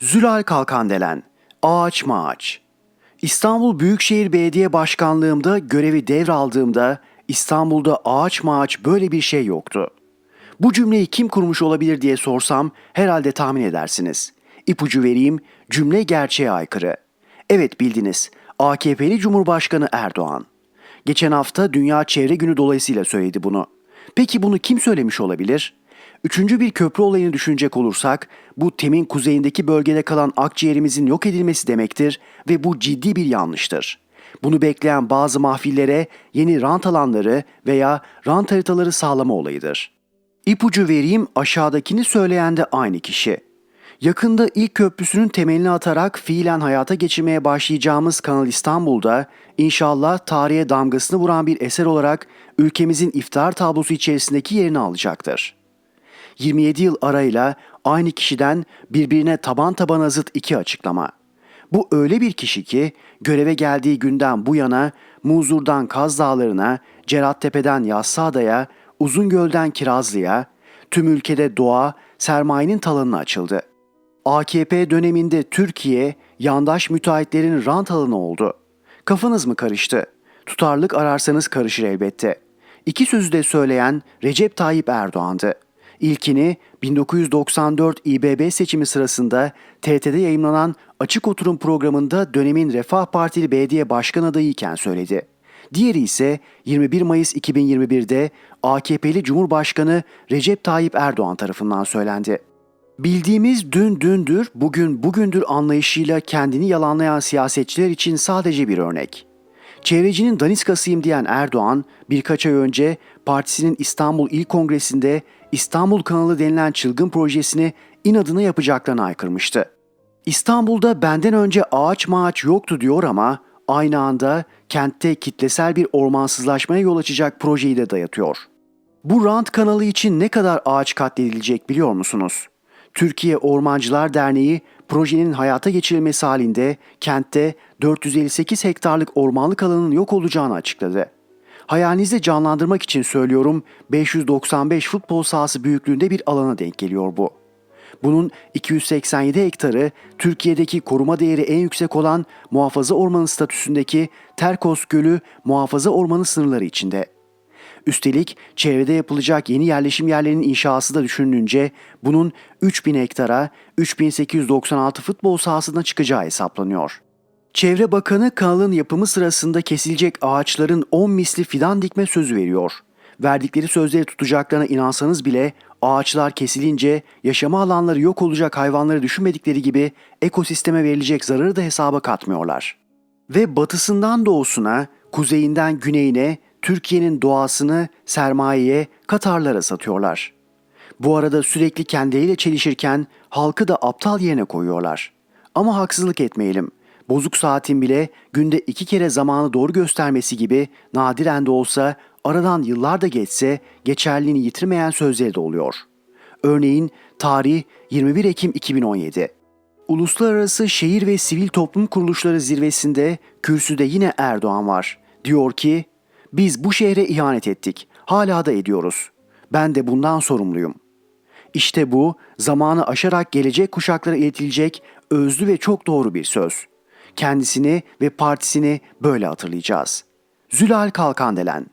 Zülal Kalkandelen, Ağaç Mağaç. İstanbul Büyükşehir Belediye Başkanlığımda görevi devraldığımda İstanbul'da ağaç mağaç böyle bir şey yoktu. Bu cümleyi kim kurmuş olabilir diye sorsam herhalde tahmin edersiniz. İpucu vereyim, cümle gerçeğe aykırı. Evet bildiniz, AKP'li Cumhurbaşkanı Erdoğan. Geçen hafta Dünya Çevre Günü dolayısıyla söyledi bunu. Peki bunu kim söylemiş olabilir? Üçüncü bir köprü olayını düşünecek olursak, bu temin kuzeyindeki bölgede kalan akciğerimizin yok edilmesi demektir ve bu ciddi bir yanlıştır. Bunu bekleyen bazı mahfillere yeni rant alanları veya rant haritaları sağlama olayıdır. İpucu vereyim aşağıdakini söyleyen de aynı kişi. Yakında ilk köprüsünün temelini atarak fiilen hayata geçirmeye başlayacağımız Kanal İstanbul'da inşallah tarihe damgasını vuran bir eser olarak ülkemizin iftar tablosu içerisindeki yerini alacaktır. 27 yıl arayla aynı kişiden birbirine taban tabana zıt iki açıklama. Bu öyle bir kişi ki göreve geldiği günden bu yana Muzur'dan Kaz Dağları'na, Cerattepe'den Yassıada'ya, Uzungöl'den Kirazlı'ya, tüm ülkede doğa, sermayenin talanına açıldı. AKP döneminde Türkiye, yandaş müteahhitlerin rant alanı oldu. Kafanız mı karıştı? Tutarlık ararsanız karışır elbette. İki sözü de söyleyen Recep Tayyip Erdoğan'dı. İlkini 1994 İBB seçimi sırasında TRT'de yayınlanan Açık Oturum programında dönemin Refah Partili belediye başkan adayıyken söyledi. Diğeri ise 21 Mayıs 2021'de AKP'li Cumhurbaşkanı Recep Tayyip Erdoğan tarafından söylendi. Bildiğimiz dün dündür, bugün bugündür anlayışıyla kendini yalanlayan siyasetçiler için sadece bir örnek. Çevrecinin daniskasıyım diyen Erdoğan, birkaç ay önce partisinin İstanbul İl Kongresi'nde İstanbul Kanalı denilen çılgın projesini inadına yapacaklarını aykırmıştı. İstanbul'da benden önce ağaç mağaç yoktu diyor ama aynı anda kentte kitlesel bir ormansızlaşmaya yol açacak projeyi de dayatıyor. Bu rant kanalı için ne kadar ağaç katledilecek biliyor musunuz? Türkiye Ormancılar Derneği projenin hayata geçirilmesi halinde kentte 458 hektarlık ormanlık alanın yok olacağını açıkladı. Hayalinizde canlandırmak için söylüyorum 595 futbol sahası büyüklüğünde bir alana denk geliyor bu. Bunun 287 hektarı Türkiye'deki koruma değeri en yüksek olan muhafaza ormanı statüsündeki Terkos Gölü muhafaza ormanı sınırları içinde. Üstelik çevrede yapılacak yeni yerleşim yerlerinin inşası da düşünülünce bunun 3000 hektara 3896 futbol sahasına çıkacağı hesaplanıyor. Çevre Bakanı kanalın yapımı sırasında kesilecek ağaçların 10 misli fidan dikme sözü veriyor. Verdikleri sözleri tutacaklarına inansanız bile ağaçlar kesilince yaşama alanları yok olacak hayvanları düşünmedikleri gibi ekosisteme verilecek zararı da hesaba katmıyorlar. Ve batısından doğusuna, kuzeyinden güneyine Türkiye'nin doğasını sermayeye, Katarlara satıyorlar. Bu arada sürekli kendileriyle çelişirken halkı da aptal yerine koyuyorlar. Ama haksızlık etmeyelim. Bozuk saatin bile günde iki kere zamanı doğru göstermesi gibi nadiren de olsa aradan yıllar da geçse geçerliliğini yitirmeyen sözleri de oluyor. Örneğin tarih 21 Ekim 2017. Uluslararası Şehir ve Sivil Toplum Kuruluşları zirvesinde kürsüde yine Erdoğan var. Diyor ki, biz bu şehre ihanet ettik. Hala da ediyoruz. Ben de bundan sorumluyum. İşte bu zamanı aşarak gelecek kuşaklara iletilecek özlü ve çok doğru bir söz. Kendisini ve partisini böyle hatırlayacağız. Zülal Kalkandelen